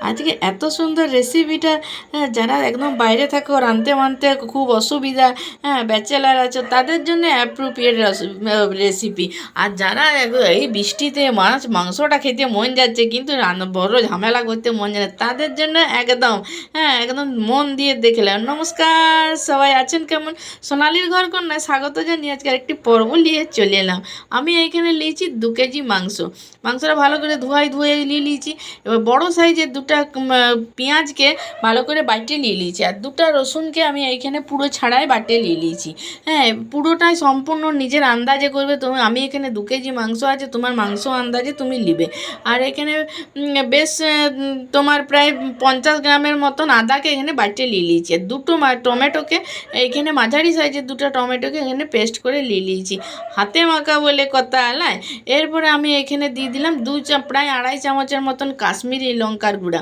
আজকে এত সুন্দর রেসিপিটা হ্যাঁ, যারা একদম বাইরে থাকো রাঁধতে মানতে খুব অসুবিধা হ্যাঁ ব্যাচেলার আছে তাদের জন্য অ্যাপ্রোপ্রিয়েট রেসিপি আর যারা এই বৃষ্টিতে মাছ মাংসটা খেতে মন যাচ্ছে কিন্তু বড় ঝামেলা করতে মন যায় তাদের জন্য একদম হ্যাঁ একদম মন দিয়ে দেখলাম নমস্কার সবাই আছেন কেমন? সোনালির ঘর কন্যায় স্বাগত জানিয়ে আজকে একটি পর্ব নিয়ে চলে এলাম। আমি এইখানে নিয়েছি দু কেজি মাংস। মাংসটা ভালো করে ধোয়াই ধুয়ে নিয়ে নিয়েছি। এবার বড় সাইজের দুটা পেঁয়াজকে ভালো করে বাটিয়ে নিয়ে নিয়েছি। আর দুটা রসুনকে আমি এইখানে পুরো ছাড়াই বাটিয়ে নিয়ে নিয়েছি। হ্যাঁ পুরোটাই সম্পূর্ণ নিজের আন্দাজে করবে তুমি। আমি এখানে দু কেজি মাংস আছে, তোমার মাংস আন্দাজে তুমি নিবে। আর এখানে বেশ তোমার প্রায় পঞ্চাশ গ্রামের মতন আদাকে এখানে বাটিয়ে নিয়ে নিয়েছি। আর দুটো টমেটোকে এইখানে মাঝারি সাইজের দুটো টমেটোকে এখানে পেস্ট করে নিয়ে নিয়েছি। হাতে মাখা বলে কথা আলায়। এরপরে আমি এখানে দিয়ে দিলাম দু প্রায় আড়াই চামচের মতন কাশ্মীরি লঙ্কার গুঁড়া।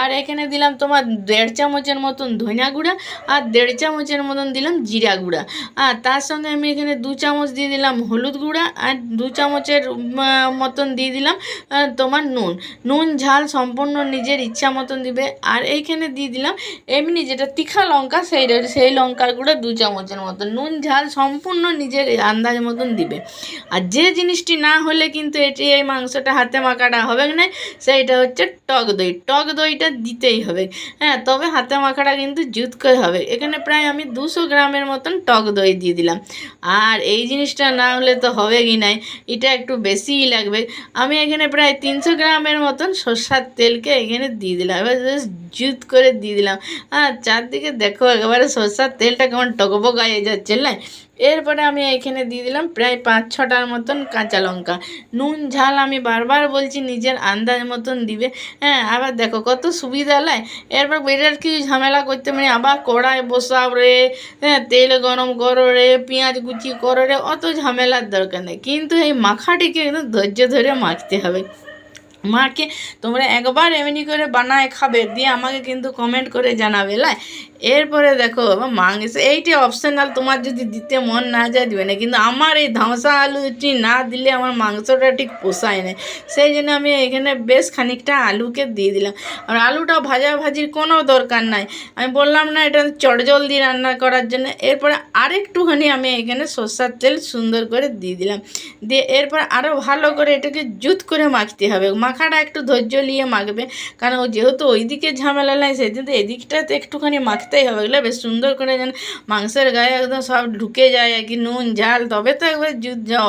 আর এখানে দিলাম তোমার দেড় চামচের মতন ধনিয়া গুঁড়া আর দেড় চামচের মতন দিলাম জিরা গুঁড়া। আর তার সঙ্গে আমি এখানে দু চামচ দিয়ে দিলাম হলুদ গুঁড়া আর দু চামচের মতন দিয়ে দিলাম তোমার নুন। নুন, ঝাল সম্পূর্ণ নিজের ইচ্ছা মতন দিবে। আর এইখানে দিয়ে দিলাম এমনি যেটা তীখা লঙ্কা, সেই সেই লঙ্কার গুঁড়ো দু চামচের মতন। নুন, ঝাল সম্পূর্ণ নিজের আন্দাজ মতন দিবে। আর যে জিনিসটি না হলে কিন্তু এটি এই মাংসটা হাতে মাখাটা হবে না, সেইটা হচ্ছে টক দই। টক দইটা দিতেই হবে। হ্যাঁ তবে হাতে মাখাটা কিন্তু জুত করে হবে। এখানে প্রায় আমি দুশো গ্রামের মতন টক দই দিয়ে দিলাম। আর এই জিনিসটা না হলে তো হবে কি নাই? এটা একটু বেশিই লাগবে। আমি এখানে প্রায় তিনশো গ্রামের মতন সর্ষার তেলকে এখানে দিয়ে দিলাম। এবার জুত করে দিয়ে দিলাম। আর চারদিকে দেখো, একেবারে সর্ষার তেলটা কেমন টকবগায়ে যাচ্ছে, না? এরপরে আমি এখানে দিয়ে দিলাম প্রায় পাঁচ ছটার মতন কাঁচা লঙ্কা। নুন, ঝাল আমি বারবার বলছি, নিজের আন্দাজ মতন দিবে। হ্যাঁ আবার দেখো কত সুবিধা, লাই। এরপর বিরাট কিছু ঝামেলা করতে মানে আবার কড়াই বসাও রে হ্যাঁ তেল গরম করো রে, পেঁয়াজ কুচি করো রে, অত ঝামেলার দরকার নেই। কিন্তু এই মাখাটিকে একদম ধৈর্য ধরে মাখতে হবে। মাকে, তোমরা একবার এমনি করে বানায় খাবে, দিয়ে আমাকে কিন্তু কমেন্ট করে জানাবে, লাই? এরপরে দেখো মাংস এইটি অপশনাল তোমার যদি দিতে মন না যায়, দিবে না। কিন্তু আমার এই ধামসা আলুটি না দিলে আমার মাংসটা ঠিক পোষায় না। সেই জন্য আমি এখানে বেশ খানিকটা আলুকে দিয়ে দিলাম। আর আলুটা ভাজা ভাজির কোনো দরকার নাই। আমি বললাম না, এটা চটজলদি রান্না করার জন্য। এরপরে আরেকটুখানি আমি এখানে সর্ষার তেল সুন্দর করে দিয়ে দিলাম। দিয়ে এরপর আরও ভালো করে এটাকে জুত করে মাখতে হবে। মাখাটা একটু ধৈর্য নিয়ে মাখবে। কারণ ও যেহেতু ওই ওইদিকে ঝামেলা নাই সেদিন তো এদিকটাতে একটুখানি মাখতেই হবে। এগুলো বেশ সুন্দর করে যেন মাংসের গায়ে একদম সব ঢুকে যায়, আর কি নুন, ঝাল, তবে তো একবার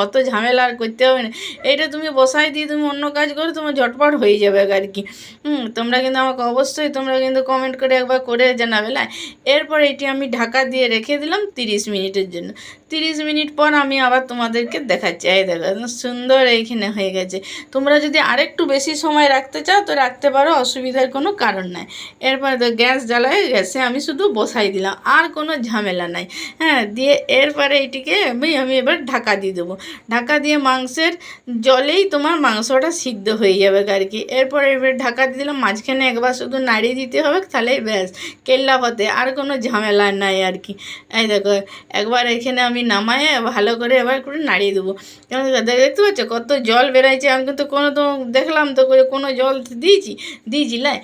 অত ঝামেলা আর করতে হবে না। এইটা তুমি বসাই দিয়ে তুমি অন্য কাজ করো, তোমার ঝটপট হয়ে যাবে আর কি। হুম, তোমরা কিন্তু আমাকে অবশ্যই তোমরা কিন্তু কমেন্ট করে একবার করে জানাবে, না? এরপর এটি আমি ঢাকা দিয়ে রেখে দিলাম তিরিশ মিনিটের জন্য। তিরিশ মিনিট পর আমি আবার তোমাদেরকে দেখাচ্ছি। এই দেখো সুন্দর এইখানে হয়ে গেছে। তোমরা যদি আরেকটু বেশি সময় রাখতে চাও, তো রাখতে পারো, অসুবিধার কোনো কারণ নাই। এরপরে তো গ্যাস জ্বালায় গ্যাসে আমি শুধু বসাই দিলাম, আর কোনো ঝামেলা নাই। হ্যাঁ দিয়ে এরপরে এটিকে আমি আমি এবার ঢাকা দিয়ে দেবো। ঢাকা দিয়ে মাংসের জলেই তোমার মাংসটা সিদ্ধ হয়ে যাবে আর কি। এরপরে এবার ঢাকা দিয়ে দিলাম, মাঝখানে একবার শুধু নাড়িয়ে দিতে হবে তাহলেই ব্যাস, কেল্লা হতে আর কোনো ঝামেলা নাই আর কি। এই দেখো, একবার এখানে আমি নামায়ে ভালো করে এবার করে নাড়িয়ে দেবো। কেন দেখতে পাচ্ছ কত জল বেরাইছে, আমি কিন্তু কোনো তো দেখলাম তো কোনো জল দিয়েছি দিয়েছি লাই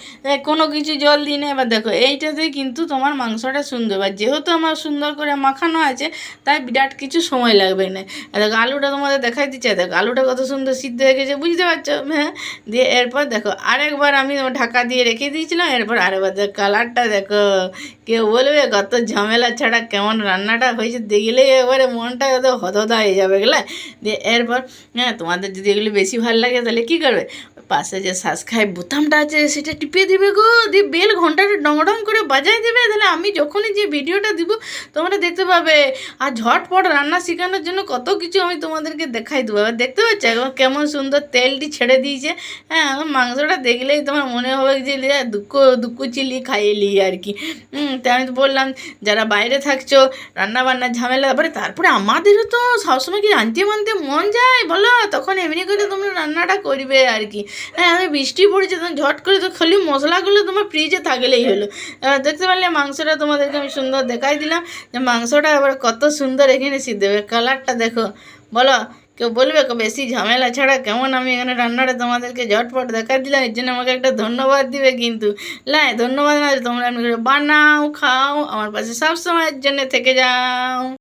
কোনো কিছু জল দিই না। এবার দেখো এইটাতেই কিন্তু তোমার মাংসটা সুন্দর। আর যেহেতু আমার সুন্দর করে মাখানো আছে, তাই বিরাট কিছু সময় লাগবে না। দেখো, আলুটা তোমাদের দেখাই দিচ্ছে। দেখো, আলুটা কত সুন্দর সিদ্ধ হয়ে গেছে, বুঝতে পারছ? হ্যাঁ। দিয়ে এরপর দেখো, আরেকবার আমি ঢাকা দিয়ে রেখে দিয়েছিলাম। এরপর আরেকবার দেখো, কালারটা দেখো, কেউ বলবে কত ঝামেলা ছাড়া কেমন রান্নাটা হয়েছে দেখলেই এবারে মনটা কত হতদা হয়ে যাবে গেলে দিয়ে এরপর হ্যাঁ তোমাদের যদি এগুলো বেশি ভালো লাগে, তাহলে কী করবে? পাশে যে সাবস্ক্রাইব বোতামটা আছে, সেটা টিপে দিবে গো। দিয়ে বেল ঘন্টাটা ডং করে বাজায় দেবে। তাহলে আমি যখনই যে ভিডিওটা দিব, তোমরা দেখতে পাবে। আর ঝটপট রান্না শেখানোর জন্য কত কিছু আমি তোমাদেরকে দেখাই দেবো। এবার দেখতে পাচ্ছ একবার কেমন সুন্দর তেলটি ছেড়ে দিয়েছে। হ্যাঁ মাংসটা দেখলেই তোমার মনে হবে যে দুঃখ দুঃখ চিলি খাইয়ে লি আর কি। তাই আমি তো বললাম, যারা বাইরে থাকছো রান্না বান্নার ঝামেলা তারপরে তারপরে আমাদেরও তো সবসময় কি রাঁধতে মানতে মন যায়? বলো, তখন এমনি করে তোমরা রান্নাটা করবে আর কি। হ্যাঁ আমি বৃষ্টি পড়েছে, তখন ঝট করে তো খালি মশলাগুলো তোমার ফ্রিজে থাকলেই হলো। দেখতে পারলে মাংসটা তোমাদেরকে আমি সুন্দর দেখাই দিলাম। যে মাংসটা এবার কত সুন্দর এখানে সিদ্ধ হবে কালারটা দেখো। বলো, কেউ বলবে বেশি ঝামেলা ছাড়া কেমন আমি এখানে রান্নাটা তোমাদেরকে ঝটপট দেখা দিলাম। এর জন্য আমাকে একটা ধন্যবাদ দিবে কিন্তু। লাই ধন্যবাদ না তোমরা এমনি করে বানাও, খাও, আমার পাশে সব সময়ের জন্য থেকে যাও।